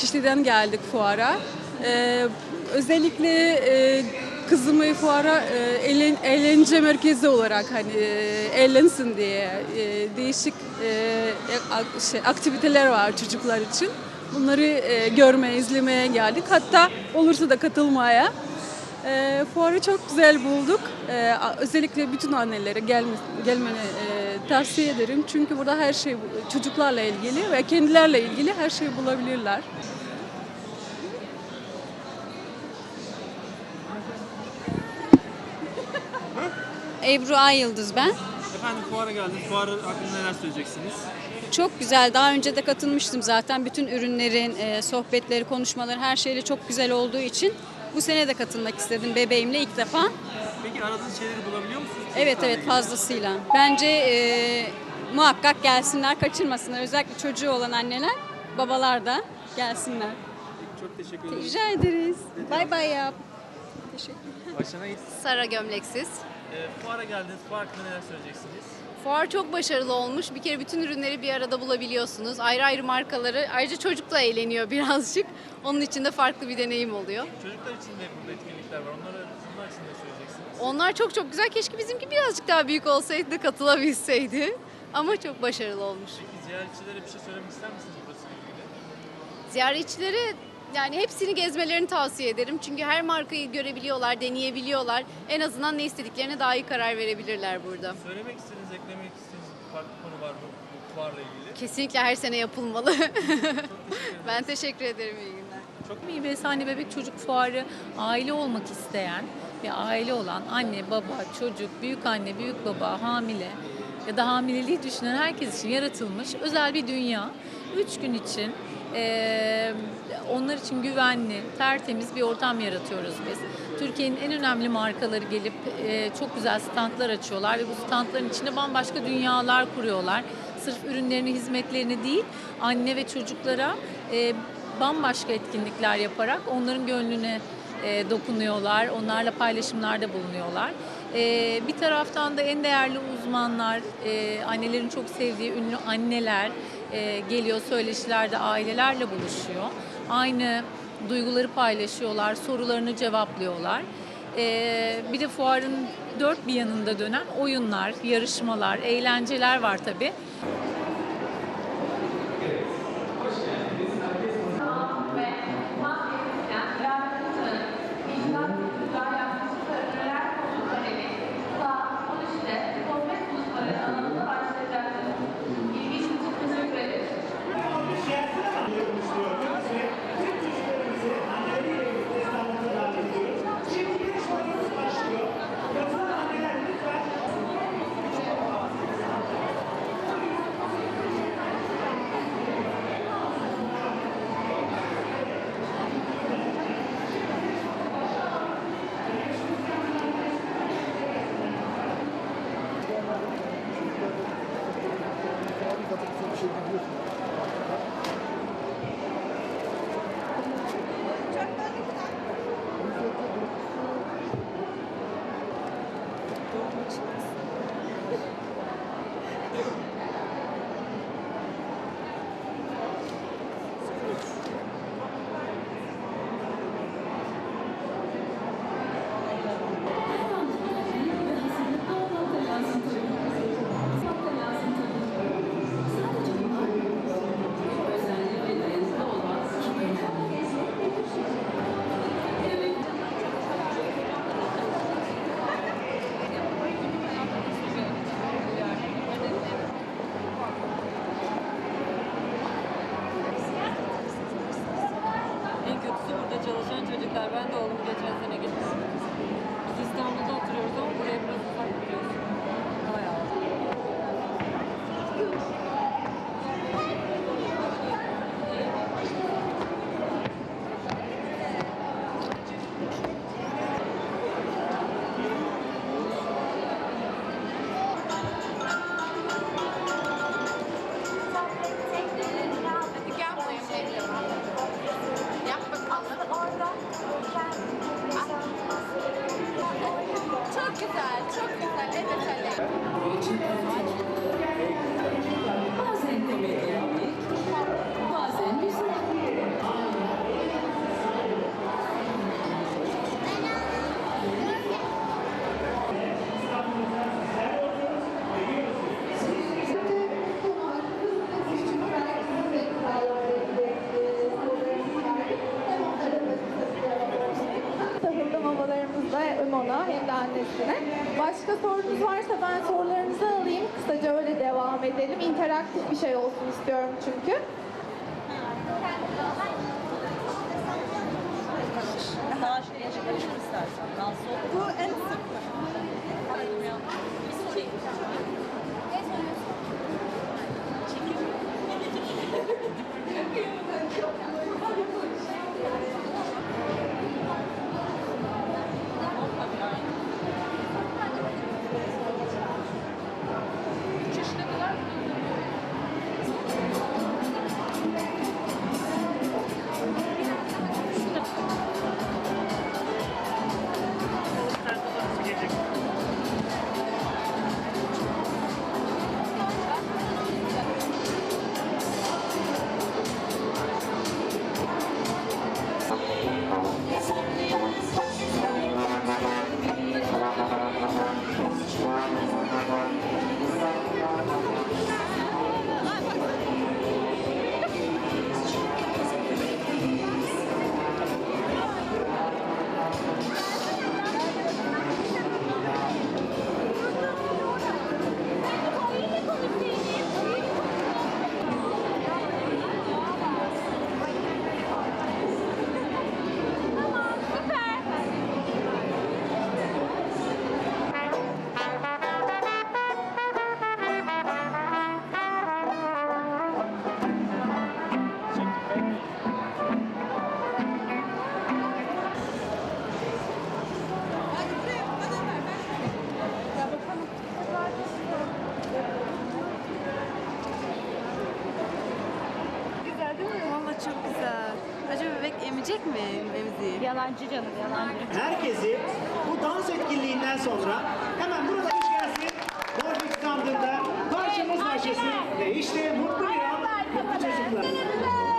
Şişli'den geldik fuara. Ee, özellikle e, kızımı fuara e, eğlen- eğlence merkezi olarak hani e, eğlensin diye e, değişik e, şey, aktiviteler var çocuklar için. Bunları e, görmeye, izlemeye geldik. Hatta olursa da katılmaya. E, fuarı çok güzel bulduk. E, özellikle bütün annelere gelme, gelmeni e, tavsiye ederim. Çünkü burada her şey çocuklarla ilgili ve kendilerle ilgili her şeyi bulabilirler. Ebru Ay Yıldız ben. Efendim fuara geldiniz. Fuarı hakkında neler söyleyeceksiniz? Çok güzel. Daha önce de katılmıştım zaten. Bütün ürünlerin, e, sohbetleri, konuşmaları her şeyle çok güzel olduğu için bu sene de katılmak istedim bebeğimle ilk defa. Peki aradığınız şeyleri bulabiliyor musunuz? Evet evet fazlasıyla. Bence e, muhakkak gelsinler, kaçırmasınlar. Özellikle çocuğu olan anneler, babalar da gelsinler. Çok teşekkür ederim. Rica ederiz. Bay bay yap. Teşekkür Başlamayız. Sara Gömleksiz. Ee, fuara geldiniz. Fuar hakkında neler söyleyeceksiniz? Fuar çok başarılı olmuş. Bir kere bütün ürünleri bir arada bulabiliyorsunuz. Ayrı ayrı markaları. Ayrıca çocuk da eğleniyor birazcık. Onun için de farklı bir deneyim oluyor. Çocuklar için de burada etkinlikler var. Onlara, onlar için ne söyleyeceksiniz? Onlar çok çok güzel. Keşke bizimki birazcık daha büyük olsaydı da katılabilseydi. Ama çok başarılı olmuş. Peki ziyaretçilere bir şey söylemek ister misiniz burasıyla ilgili? Ziyaretçilere yani hepsini gezmelerini tavsiye ederim. Çünkü her markayı görebiliyorlar, deneyebiliyorlar. En azından ne istediklerine daha iyi karar verebilirler burada. Söylemek istediğiniz, eklemek istediğiniz bir farklı konu var mı bu fuarla ilgili? Kesinlikle her sene yapılmalı. ben teşekkür ederim. İyi günler. Bir Besane Bebek Çocuk Fuarı aile olmak isteyen ve aile olan anne, baba, çocuk, büyük anne, büyük baba, hamile ya da hamileliği düşünen herkes için yaratılmış özel bir dünya. Üç gün için eee, onlar için güvenli, tertemiz bir ortam yaratıyoruz biz. Türkiye'nin en önemli markaları gelip eee, çok güzel standlar açıyorlar ve bu standların içinde bambaşka dünyalar kuruyorlar. Sırf ürünlerini, hizmetlerini değil, anne ve çocuklara eee, bambaşka etkinlikler yaparak onların gönlüne e, dokunuyorlar, onlarla paylaşımlarda bulunuyorlar. E, bir taraftan da en değerli uzmanlar, e, annelerin çok sevdiği ünlü anneler e, geliyor söyleşilerde ailelerle buluşuyor. Aynı duyguları paylaşıyorlar, sorularını cevaplıyorlar. E, bir de fuarın dört bir yanında dönen oyunlar, yarışmalar, eğlenceler var tabii. と申します。Başka sorunuz varsa ben sorularınızı alayım. Kısaca öyle devam edelim. İnteraktif bir şey olsun istiyorum çünkü. Bu en sık. Verecek mi Emzi'yi? Yalancı canım yalancı. Herkesi bu dans etkinliğinden sonra hemen burada iş gelsin. Borcuk standında karşımız başlasın. Ve işte mutlu bir an, mutlu çocuklar.